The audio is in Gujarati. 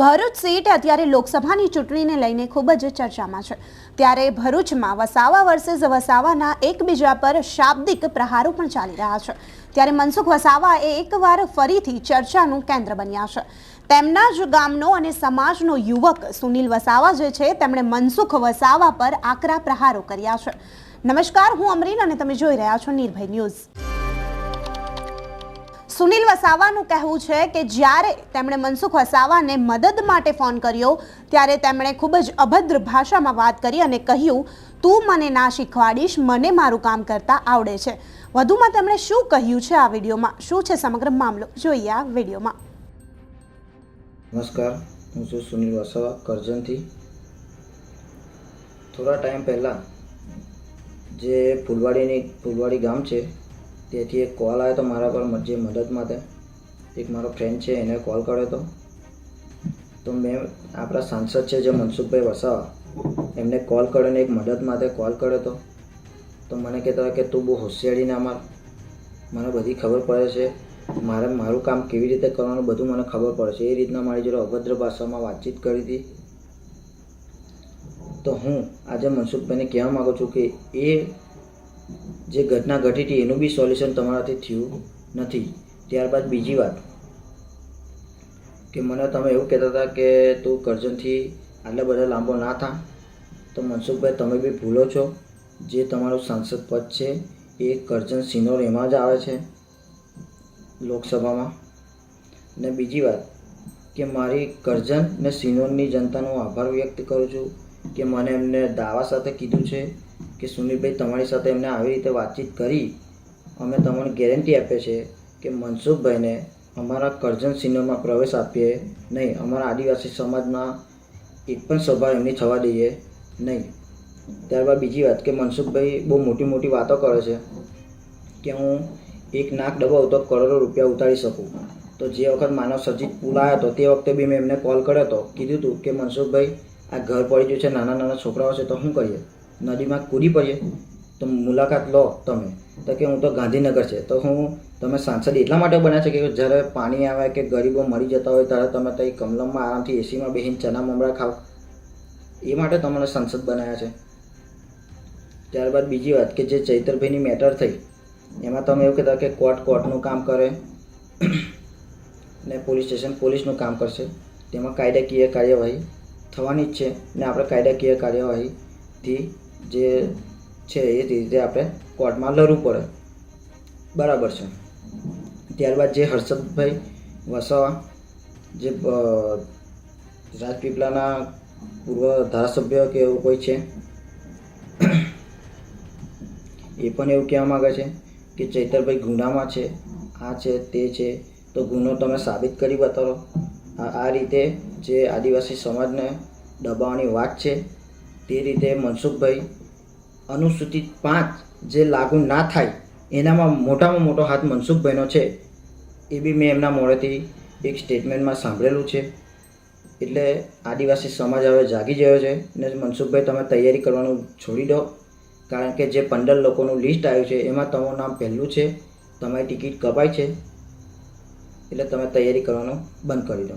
ભરૂચ સીટ અત્યારે લોકસભાની ચૂંટણીને લઈને ખૂબ જ ચર્ચામાં છે. ત્યારે ભરૂચમાં વસાવા વર્સેસ વસાવાના એકબીજા પર શાબ્દિક પ્રહારો પણ ચાલી રહ્યા છે. ત્યારે મનસુખ વસાવા એ એકવાર ફરીથી ચર્ચાનું કેન્દ્ર બન્યા છે. તેમના જ ગામનો અને સમાજનો યુવક સુનિલ વસાવા જે છે, તેમણે મનસુખ વસાવા પર આકરા પ્રહારો કર્યા છે. નમસ્કાર, હું અમરીન અને તમે જોઈ રહ્યા છો નિર્ભય ન્યૂઝ. સુનિલ વસાવાનું કહેવું છે કે જ્યારે તેમણે મનસુખ વસાવાને મદદ માટે ફોન કર્યો, ત્યારે તેમણે ખૂબ જ અભદ્ર ભાષામાં વાત કરી અને કહ્યું, તું મને ના શીખવાડીશ, મને મારું કામ કરતા આવડે છે. વધુમાં તેમણે શું કહ્યું છે આ વિડીયોમાં? શું છે સમગ્ર મામલો? જોઈએ આ વિડીયોમાં. નમસ્કાર, હું છું સુનિલ વસાવા, કરજણથી. થોડા ટાઈમ પહેલાં જે ફૂલવાડીની, ફૂલવાડી ગામ છે ત્યાંથી એક કોલ આવ્યો હતો મારા પર જે મદદ માટે. એક મારો ફ્રેન્ડ છે, એને કોલ કર્યો હતો તો મેં આપણા સાંસદ છે જે મનસુખભાઈ વસાવા, એમને કોલ કર્યો ને એક મદદ માટે કોલ કર્યો હતો તો મને કહેતા હતા કે તું બહુ હોશિયારી ને અમાર મને બધી ખબર પડે છે. મારે મારું કામ કેવી રીતે કરવાનું બધું મને ખબર પડે છે. એ રીતના મારી જોડે અભદ્ર ભાષામાં વાતચીત કરી હતી. તો હું આજે મનસુખભાઈને કહેવા માગું છું કે એ જે ઘટના ઘટી હતી એનું બી સોલ્યુશન તમારાથી થયું નથી. ત્યારબાદ બીજી વાત કે મને તમે એવું કહેતા હતા કે તું કરજણથી આટલા બધા લાંબો ના થા. તો મનસુખભાઈ, તમે બી ભૂલો છો. જે તમારું સાંસદ પદ છે એ કરજણ સિનોર એમાં જ આવે છે લોકસભામાં. ને બીજી વાત કે મારી કરજણ ને સિનોરની જનતાનો આભાર વ્યક્ત કરું છું કે મને એમને દાવા સાથે કીધું છે. કે સુનિલભાઈ તમારી સાથે એમને આવી રીતે વાતચીત કરી, અમે તમને ગેરંટી આપીએ છીએ કે મનસુખભાઈને અમારા કરજણ સિનેમામાં પ્રવેશ આપીએ નહીં. અમારા આદિવાસી સમાજમાં એક પણ સભા એમની થવા દઈએ નહીં. ત્યારબાદ બીજી વાત કે મનસુખભાઈ બહુ મોટી મોટી વાતો કરે છે કે હું એક નાક દબાવું તો કરોડો રૂપિયા ઉતારી શકું. તો જે વખત માનવ સર્જિત પુલ આવ્યો હતો, તે વખતે બી મેં એમને કોલ કર્યો હતો. કીધું હતું કે મનસુખભાઈ, આ ઘર પડી ગયું છે, નાના નાના છોકરાઓ છે, તો શું કરીએ? નદીમાં કૂદી પડીએ, તો મુલાકાત લો તમે. તો કે હું તો ગાંધીનગર છે. તો હું, તમે સાંસદ એટલા માટે બન્યા છે કે જ્યારે પાણી આવે કે ગરીબો મરી જતા હોય ત્યારે તમે ત્યાં કમલમમાં આરામથી એસીમાં બેસીને ચના મમરા ખાઓ. એ માટે તમને સાંસદ બનાવ્યા છે. ત્યારબાદ બીજી વાત કે જે ચૈતરભાઈની મેટર થઈ, એમાં તમે એવું કહેતા કે કોર્ટ કોર્ટનું કામ કરે ને પોલીસ સ્ટેશન પોલીસનું કામ કરશે. તેમાં કાયદાકીય કાર્યવાહી થવાની જ છે ને આપણે કાયદાકીય કાર્યવાહીથી જે છે એ રીતે આપણે કોર્ટમાં લડવું પડે. બરાબર છે. ત્યારબાદ જે હર્ષદભાઈ વસાવા, જે રાજપીપળાના પૂર્વ ધારાસભ્ય કે એવું કોઈ છે, એ પણ એવું કહેવા માગે છે કે ચૈતરભાઈ ગુનામાં છે, આ છે, તે છે, તો ગુનો તમે સાબિત કરી બતાવો. આ રીતે જે આદિવાસી સમાજને દબાવવાની વાત છે તે રીતે મનસુખભાઈ અનુસૂચિત પાંચ જે લાગુ ના થાય, એનામાં મોટામાં મોટો હાથ મનસુખભાઈનો છે. એ બી મેં એમના મોડેથી એક સ્ટેટમેન્ટમાં સાંભળેલું છે. એટલે આદિવાસી સમાજ હવે જાગી ગયો છે ને મનસુખભાઈ તમે તૈયારી કરવાનું છોડી દો. કારણ કે જે પંદર લોકોનું લિસ્ટ આવ્યું છે, એમાં તમારું નામ પહેલું છે, તમારી ટિકિટ કપાય છે. એટલે તમે તૈયારી કરવાનું બંધ કરી દો.